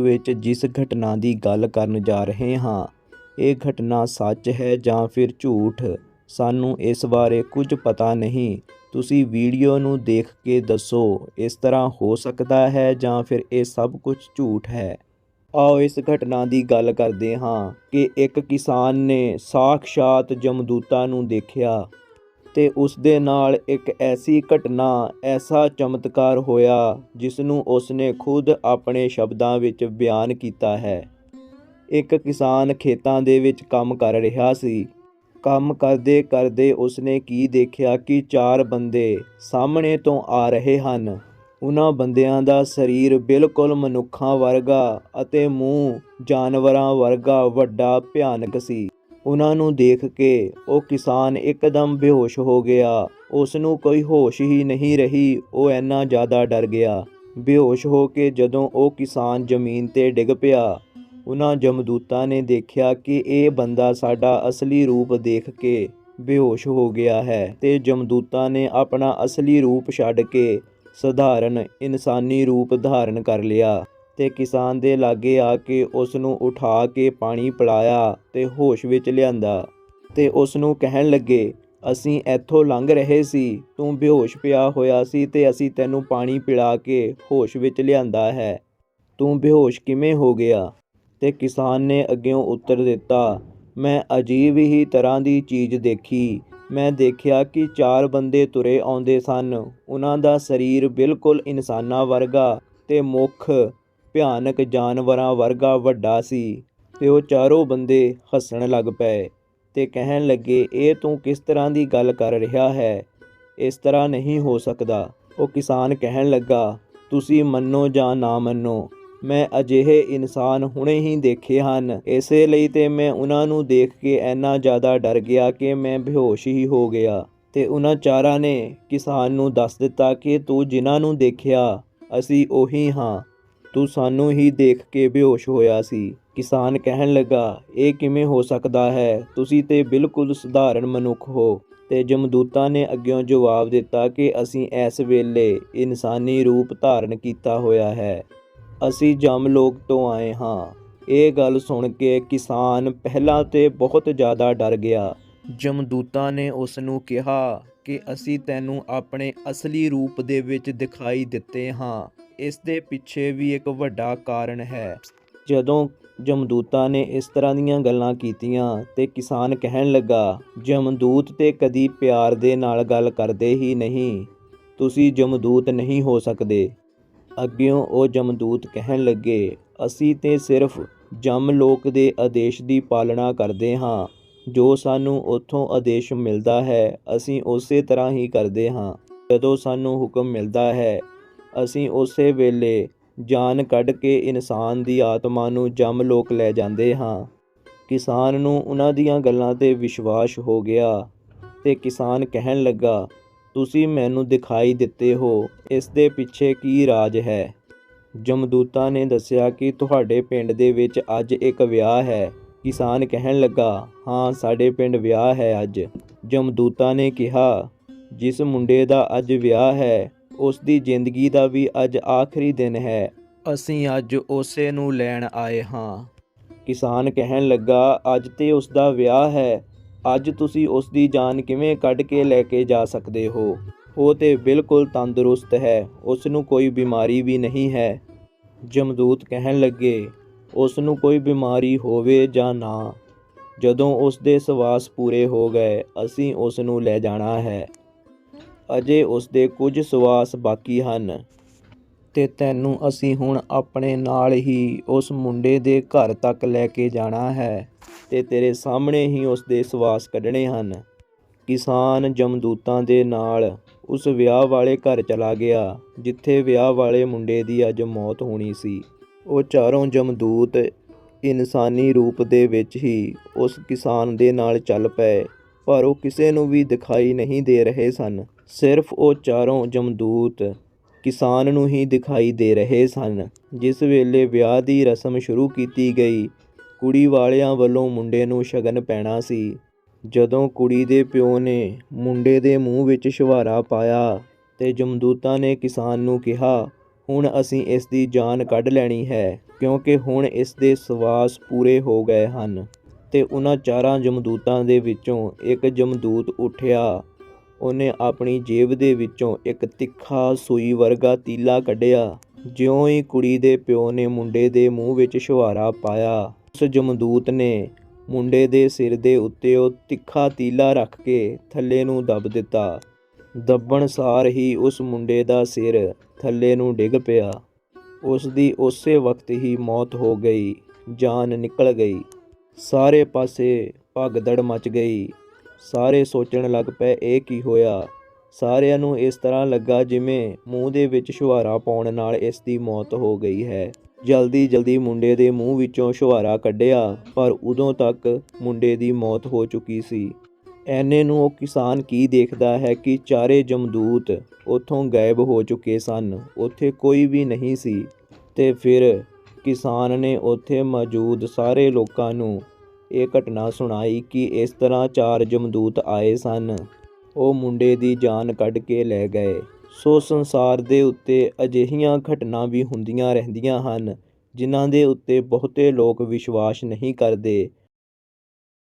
ਵਿੱਚ ਜਿਸ ਘਟਨਾ ਦੀ ਗੱਲ ਕਰਨ ਜਾ ਰਹੇ ਹਾਂ, ਇਹ ਘਟਨਾ ਸੱਚ ਹੈ ਜਾਂ ਫਿਰ ਝੂਠ? ਸਾਨੂੰ ਇਸ ਬਾਰੇ ਕੁਝ ਪਤਾ ਨਹੀਂ। ਤੁਸੀਂ ਵੀਡੀਓ ਨੂੰ ਦੇਖ ਕੇ ਦੱਸੋ, ਇਸ ਤਰ੍ਹਾਂ ਹੋ ਸਕਦਾ ਹੈ ਜਾਂ ਫਿਰ ਇਹ ਸਭ ਕੁਝ ਝੂਠ ਹੈ? ਆਓ ਇਸ ਘਟਨਾ ਦੀ ਗੱਲ ਕਰਦੇ ਹਾਂ ਕਿ ਇੱਕ ਕਿਸਾਨ ਨੇ ਸਾਖਸ਼ਾਤ ਜਮਦੂਤਾਂ ਨੂੰ ਦੇਖਿਆ। ਤੇ ਉਸ ਦੇ ਨਾਲ ਇੱਕ ਐਸੀ ਘਟਨਾ, ਐਸਾ ਚਮਤਕਾਰ ਹੋਇਆ ਜਿਸ ਨੂੰ ਉਸ ਨੇ ਖੁਦ ਆਪਣੇ ਸ਼ਬਦਾਂ ਵਿੱਚ ਬਿਆਨ ਕੀਤਾ ਹੈ। ਇੱਕ ਕਿਸਾਨ ਖੇਤਾਂ ਦੇ ਵਿੱਚ ਕੰਮ ਕਰ ਰਿਹਾ ਸੀ। ਕੰਮ ਕਰਦੇ ਕਰਦੇ ਉਸਨੇ ਕੀ ਦੇਖਿਆ ਕਿ ਚਾਰ ਬੰਦੇ ਸਾਹਮਣੇ ਤੋਂ ਆ ਰਹੇ ਹਨ। ਉਹਨਾਂ ਬੰਦਿਆਂ ਦਾ ਸਰੀਰ ਬਿਲਕੁਲ ਮਨੁੱਖਾਂ ਵਰਗਾ ਅਤੇ ਮੂੰਹ ਜਾਨਵਰਾਂ ਵਰਗਾ ਵੱਡਾ ਭਿਆਨਕ ਸੀ। ਉਹਨਾਂ ਨੂੰ ਦੇਖ ਕੇ ਉਹ ਕਿਸਾਨ ਇੱਕਦਮ ਬੇਹੋਸ਼ ਹੋ ਗਿਆ। ਉਸ ਨੂੰ ਕੋਈ ਹੋਸ਼ ਹੀ ਨਹੀਂ ਰਹੀ, ਉਹ ਇੰਨਾ ਜ਼ਿਆਦਾ ਡਰ ਗਿਆ। ਬੇਹੋਸ਼ ਹੋ ਕੇ ਜਦੋਂ ਉਹ ਕਿਸਾਨ ਜ਼ਮੀਨ ਤੇ ਡਿੱਗ ਪਿਆ, ਉਹਨਾਂ ਜਮਦੂਤਾਂ ਨੇ ਦੇਖਿਆ ਕਿ ਇਹ ਬੰਦਾ ਸਾਡਾ ਅਸਲੀ ਰੂਪ ਦੇਖ ਕੇ ਬੇਹੋਸ਼ ਹੋ ਗਿਆ ਹੈ ਤੇ ਜਮਦੂਤਾਂ ਨੇ ਆਪਣਾ ਅਸਲੀ ਰੂਪ ਛੱਡ ਕੇ ਸਧਾਰਨ ਇਨਸਾਨੀ ਰੂਪ ਧਾਰਨ ਕਰ ਲਿਆ। ਤੇ ਕਿਸਾਨ ਦੇ ਲਾਗੇ ਆ ਕੇ ਉਸ ਨੂੰ ਉਠਾ ਕੇ ਪਾਣੀ ਪਿਲਾਇਆ ਤੇ ਹੋਸ਼ ਵਿੱਚ ਲਿਆਂਦਾ ਤੇ ਉਸ ਨੂੰ ਕਹਿਣ ਲੱਗੇ, ਅਸੀਂ ਇੱਥੋਂ ਲੰਘ ਰਹੇ ਸੀ, ਤੂੰ ਬੇਹੋਸ਼ ਪਿਆ ਹੋਇਆ ਸੀ ਤੇ ਅਸੀਂ ਤੈਨੂੰ ਪਾਣੀ ਪਿਲਾ ਕੇ ਹੋਸ਼ ਵਿੱਚ ਲਿਆਂਦਾ ਹੈ। ਤੂੰ ਬੇਹੋਸ਼ ਕਿਵੇਂ ਹੋ ਗਿਆ? ਤੇ ਕਿਸਾਨ ਨੇ ਅੱਗਿਓਂ ਉੱਤਰ ਦਿੱਤਾ, ਮੈਂ ਅਜੀਬ ਹੀ ਤਰ੍ਹਾਂ ਦੀ ਚੀਜ਼ ਦੇਖੀ। ਮੈਂ ਦੇਖਿਆ ਕਿ ਚਾਰ ਬੰਦੇ ਤੁਰੇ ਆਉਂਦੇ ਸਨ। ਉਹਨਾਂ ਦਾ ਸਰੀਰ ਬਿਲਕੁਲ ਇਨਸਾਨਾਂ ਵਰਗਾ ਤੇ ਮੁੱਖ ਭਿਆਨਕ ਜਾਨਵਰਾਂ ਵਰਗਾ ਵੱਡਾ ਸੀ ਤੇ ਉਹ ਚਾਰੋਂ ਬੰਦੇ ਹੱਸਣ ਲੱਗ ਪਏ ਤੇ ਕਹਿਣ ਲੱਗੇ, ਇਹ ਤੂੰ ਕਿਸ ਤਰ੍ਹਾਂ ਦੀ ਗੱਲ ਕਰ ਰਿਹਾ ਹੈ? ਇਸ ਤਰ੍ਹਾਂ ਨਹੀਂ ਹੋ ਸਕਦਾ। ਉਹ ਕਿਸਾਨ ਕਹਿਣ ਲੱਗਾ, ਤੁਸੀਂ ਮੰਨੋ ਜਾਂ ਨਾ ਮੰਨੋ, ਮੈਂ ਅਜਿਹੇ ਇਨਸਾਨ ਹੁਣੇ ਹੀ ਦੇਖੇ ਹਨ। ਇਸੇ ਲਈ ਤੇ ਮੈਂ ਉਹਨਾਂ ਨੂੰ ਦੇਖ ਕੇ ਇੰਨਾ ਜ਼ਿਆਦਾ ਡਰ ਗਿਆ ਕਿ ਮੈਂ ਬੇਹੋਸ਼ ਹੀ ਹੋ ਗਿਆ। ਤੇ ਉਹਨਾਂ ਚਾਰਾਂ ਨੇ ਕਿਸਾਨ ਨੂੰ ਦੱਸ ਦਿੱਤਾ ਕਿ ਤੂੰ ਜਿਨ੍ਹਾਂ ਨੂੰ ਦੇਖਿਆ, ਅਸੀਂ ਉਹੀ ਹਾਂ। ਤੂੰ ਸਾਨੂੰ ਹੀ ਦੇਖ ਕੇ ਬੇਹੋਸ਼ ਹੋਇਆ ਸੀ। ਕਿਸਾਨ ਕਹਿਣ ਲੱਗਾ, ਇਹ ਕਿਵੇਂ ਹੋ ਸਕਦਾ ਹੈ? ਤੁਸੀਂ ਤੇ ਬਿਲਕੁਲ ਸਧਾਰਨ ਮਨੁੱਖ ਹੋ। ਤੇ ਜਮਦੂਤਾਂ ਨੇ ਅੱਗਿਓਂ ਜਵਾਬ ਦਿੱਤਾ ਕਿ ਅਸੀਂ ਇਸ ਵੇਲੇ ਇਨਸਾਨੀ ਰੂਪ ਧਾਰਨ ਕੀਤਾ ਹੋਇਆ ਹੈ। ਅਸੀਂ ਜਮ ਲੋਕ ਤੋਂ ਆਏ ਹਾਂ। ਇਹ ਗੱਲ ਸੁਣ ਕੇ ਕਿਸਾਨ ਪਹਿਲਾਂ ਤੇ ਬਹੁਤ ਜ਼ਿਆਦਾ ਡਰ ਗਿਆ। ਜਮਦੂਤਾਂ ਨੇ ਉਸ ਨੂੰ ਕਿਹਾ ਕਿ ਅਸੀਂ ਤੈਨੂੰ ਆਪਣੇ ਅਸਲੀ ਰੂਪ ਦੇ ਵਿੱਚ ਦਿਖਾਈ ਦਿੱਤੇ ਹਾਂ। ਇਸ ਦੇ ਪਿੱਛੇ ਵੀ ਇੱਕ ਵੱਡਾ ਕਾਰਨ ਹੈ। ਜਦੋਂ ਜਮਦੂਤਾਂ ਨੇ ਇਸ ਤਰ੍ਹਾਂ ਦੀਆਂ ਗੱਲਾਂ ਕੀਤੀਆਂ ਤੇ ਕਿਸਾਨ ਕਹਿਣ ਲੱਗਾ, ਜਮਦੂਤ ਤੇ ਕਦੀ ਪਿਆਰ ਦੇ ਨਾਲ ਗੱਲ ਕਰਦੇ ਹੀ ਨਹੀਂ। ਤੁਸੀਂ ਜਮਦੂਤ ਨਹੀਂ ਹੋ ਸਕਦੇ ਅੱਗਿਓਂ ਉਹ ਜਮਦੂਤ ਕਹਿਣ ਲੱਗੇ, ਅਸੀਂ ਤੇ ਸਿਰਫ ਜਮ ਲੋਕ ਦੇ ਆਦੇਸ਼ ਦੀ ਪਾਲਣਾ ਕਰਦੇ ਹਾਂ। ਜੋ ਸਾਨੂੰ ਉੱਥੋਂ ਆਦੇਸ਼ ਮਿਲਦਾ ਹੈ, ਅਸੀਂ ਉਸੇ ਤਰ੍ਹਾਂ ਹੀ ਕਰਦੇ ਹਾਂ। ਜਦੋਂ ਸਾਨੂੰ ਹੁਕਮ ਮਿਲਦਾ ਹੈ ਅਸੀਂ ਉਸੇ ਵੇਲੇ ਜਾਨ ਕੱਢ ਕੇ ਇਨਸਾਨ ਦੀ ਆਤਮਾ ਨੂੰ ਜਮ ਲੋਕ ਲੈ ਜਾਂਦੇ ਹਾਂ। ਕਿਸਾਨ ਨੂੰ ਉਹਨਾਂ ਦੀਆਂ ਗੱਲਾਂ ਤੇ ਵਿਸ਼ਵਾਸ ਹੋ ਗਿਆ ਤੇ ਕਿਸਾਨ ਕਹਿਣ ਲੱਗਾ, ਤੁਸੀਂ ਮੈਨੂੰ ਦਿਖਾਈ ਦਿੱਤੇ ਹੋ, ਇਸ ਦੇ ਪਿੱਛੇ ਕੀ ਰਾਜ ਹੈ? ਜਮਦੂਤਾ ਨੇ ਦੱਸਿਆ ਕਿ ਤੁਹਾਡੇ ਪਿੰਡ ਦੇ ਵਿੱਚ ਅੱਜ ਇੱਕ ਵਿਆਹ ਹੈ। ਕਿਸਾਨ ਕਹਿਣ ਲੱਗਾ, ਹਾਂ, ਸਾਡੇ ਪਿੰਡ ਵਿਆਹ ਹੈ ਅੱਜ। ਜਮਦੂਤਾ ਨੇ ਕਿਹਾ, ਜਿਸ ਮੁੰਡੇ ਦਾ ਅੱਜ ਵਿਆਹ ਹੈ ਉਸ ਦੀ ਜ਼ਿੰਦਗੀ ਦਾ ਵੀ ਅੱਜ ਆਖਰੀ ਦਿਨ ਹੈ। ਅਸੀਂ ਅੱਜ ਉਸੇ ਨੂੰ ਲੈਣ ਆਏ ਹਾਂ। ਕਿਸਾਨ ਕਹਿਣ ਲੱਗਾ, ਅੱਜ ਤੇ ਉਸ ਦਾ ਵਿਆਹ ਹੈ। ਅੱਜ ਤੁਸੀਂ ਉਸ ਦੀ ਜਾਨ ਕਿਵੇਂ ਕੱਢ ਕੇ ਲੈ ਕੇ ਜਾ ਸਕਦੇ ਹੋ? ਉਹ ਤੇ ਬਿਲਕੁਲ ਤੰਦਰੁਸਤ ਹੈ। ਉਸ ਨੂੰ ਕੋਈ ਬਿਮਾਰੀ ਵੀ ਨਹੀਂ ਹੈ। ਜਮਦੂਤ ਕਹਿਣ ਲੱਗੇ ਉਸ ਨੂੰ ਕੋਈ ਬਿਮਾਰੀ ਹੋਵੇ ਜਾਂ ਨਾ, ਜਦੋਂ ਉਸ ਦੇ ਸਵਾਸ ਪੂਰੇ ਹੋ ਗਏ, ਅਸੀਂ ਉਸ ਨੂੰ ਲੈ ਜਾਣਾ ਹੈ। ਅਜੇ ਉਸਦੇ ਕੁਝ ਸਵਾਸ ਬਾਕੀ ਹਨ। ਤੇ ਤੈਨੂੰ ਅਸੀਂ ਹੁਣ ਆਪਣੇ ਨਾਲ ਹੀ ਉਸ ਮੁੰਡੇ ਦੇ ਘਰ ਤੱਕ ਲੈ ਕੇ ਜਾਣਾ ਹੈ ਤੇ ਤੇਰੇ ਸਾਹਮਣੇ ਹੀ ਉਸਦੇ ਸਵਾਸ ਕੱਢਣੇ ਹਨ। ਕਿਸਾਨ ਜਮਦੂਤਾਂ ਦੇ ਨਾਲ ਉਸ ਵਿਆਹ ਵਾਲੇ ਘਰ ਚਲਾ ਗਿਆ, ਜਿੱਥੇ ਵਿਆਹ ਵਾਲੇ ਮੁੰਡੇ ਦੀ ਅੱਜ ਮੌਤ ਹੋਣੀ ਸੀ। ਉਹ ਚਾਰੋਂ ਜਮਦੂਤ ਇਨਸਾਨੀ ਰੂਪ ਦੇ ਵਿੱਚ ਹੀ ਉਸ ਕਿਸਾਨ ਦੇ ਨਾਲ ਚੱਲ ਪਏ, ਪਰ ਉਹ ਕਿਸੇ ਨੂੰ ਵੀ ਦਿਖਾਈ ਨਹੀਂ ਦੇ ਰਹੇ ਸਨ। ਸਿਰਫ ਉਹ ਚਾਰੋਂ ਜਮਦੂਤ ਕਿਸਾਨ ਨੂੰ ਹੀ ਦਿਖਾਈ ਦੇ ਰਹੇ ਸਨ। ਜਿਸ ਵੇਲੇ ਵਿਆਹ ਦੀ ਰਸਮ ਸ਼ੁਰੂ ਕੀਤੀ ਗਈ, ਕੁੜੀ ਵਾਲਿਆਂ ਵੱਲੋਂ ਮੁੰਡੇ ਨੂੰ ਸ਼ਗਨ ਪੈਣਾ ਸੀ। ਜਦੋਂ ਕੁੜੀ ਦੇ ਪਿਓ ਨੇ ਮੁੰਡੇ ਦੇ ਮੂੰਹ ਵਿੱਚ ਛੁਹਾਰਾ ਪਾਇਆ ਤੇ ਜਮਦੂਤਾਂ ਨੇ ਕਿਸਾਨ ਨੂੰ ਕਿਹਾ, ਹੁਣ ਅਸੀਂ ਇਸ ਦੀ ਜਾਨ ਕੱਢ ਲੈਣੀ ਹੈ, ਕਿਉਂਕਿ ਹੁਣ ਇਸ ਦੇ ਸਵਾਸ ਪੂਰੇ ਹੋ ਗਏ ਹਨ। ਤੇ ਉਹਨਾਂ ਚਾਰਾਂ ਜਮਦੂਤਾਂ ਦੇ ਵਿੱਚੋਂ ਇੱਕ ਜਮਦੂਤ ਉੱਠਿਆ ਉਹਨੇ ਆਪਣੀ ਜੇਬ ਦੇ ਵਿੱਚੋਂ ਇੱਕ ਤਿੱਖਾ ਸੂਈ ਵਰਗਾ ਤੀਲਾ ਕੱਢਿਆ। ਜਿਉਂ ਹੀ ਕੁੜੀ ਦੇ ਪਿਓ ਨੇ ਮੁੰਡੇ ਦੇ ਮੂੰਹ ਵਿੱਚ ਛੁਹਾਰਾ ਪਾਇਆ, ਉਸ ਜਮਦੂਤ ਨੇ ਮੁੰਡੇ ਦੇ ਸਿਰ ਦੇ ਉੱਤੇ ਉਹ ਤਿੱਖਾ ਤੀਲਾ ਰੱਖ ਕੇ ਥੱਲੇ ਨੂੰ ਦੱਬ ਦਿੱਤਾ। ਦੱਬਣ ਸਾਰ ਹੀ ਉਸ ਮੁੰਡੇ ਦਾ ਸਿਰ ਥੱਲੇ ਨੂੰ ਡਿੱਗ ਪਿਆ। ਉਸ ਦੀ ਉਸੇ ਵਕਤ ਹੀ ਮੌਤ ਹੋ ਗਈ, ਜਾਨ ਨਿਕਲ ਗਈ। ਸਾਰੇ ਪਾਸੇ ਭਗਦੜ ਮਚ ਗਈ। ਸਾਰੇ ਸੋਚਣ ਲੱਗ ਪਏ, ਇਹ ਕੀ ਹੋਇਆ? ਸਾਰਿਆਂ ਨੂੰ ਇਸ ਤਰ੍ਹਾਂ ਲੱਗਾ ਜਿਵੇਂ ਮੂੰਹ ਦੇ ਵਿੱਚ ਛੁਹਾਰਾ ਪਾਉਣ ਨਾਲ ਇਸ ਦੀ ਮੌਤ ਹੋ ਗਈ ਹੈ। ਜਲਦੀ ਜਲਦੀ ਮੁੰਡੇ ਦੇ ਮੂੰਹ ਵਿੱਚੋਂ ਛੁਹਾਰਾ ਕੱਢਿਆ, ਪਰ ਉਦੋਂ ਤੱਕ ਮੁੰਡੇ ਦੀ ਮੌਤ ਹੋ ਚੁੱਕੀ ਸੀ। ਐਨੇ ਨੂੰ ਉਹ ਕਿਸਾਨ ਕੀ ਦੇਖਦਾ ਹੈ ਕਿ ਚਾਰੇ ਜਮਦੂਤ ਉੱਥੋਂ ਗਾਇਬ ਹੋ ਚੁੱਕੇ ਸਨ, ਉੱਥੇ ਕੋਈ ਵੀ ਨਹੀਂ ਸੀ। ਤੇ ਫਿਰ ਕਿਸਾਨ ਨੇ ਉੱਥੇ ਮੌਜੂਦ ਸਾਰੇ ਲੋਕਾਂ ਨੂੰ ਇਹ ਘਟਨਾ ਸੁਣਾਈ ਕਿ ਇਸ ਤਰ੍ਹਾਂ ਚਾਰ ਜਮਦੂਤ ਆਏ ਸਨ। ਉਹ ਮੁੰਡੇ ਦੀ ਜਾਨ ਕੱਢ ਕੇ ਲੈ ਗਏ। ਸੋ ਸੰਸਾਰ ਦੇ ਉੱਤੇ ਅਜਿਹੀਆਂ ਘਟਨਾ ਵੀ ਹੁੰਦੀਆਂ ਰਹਿੰਦੀਆਂ ਹਨ, ਜਿਨ੍ਹਾਂ ਦੇ ਉੱਤੇ ਬਹੁਤੇ ਲੋਕ ਵਿਸ਼ਵਾਸ ਨਹੀਂ ਕਰਦੇ।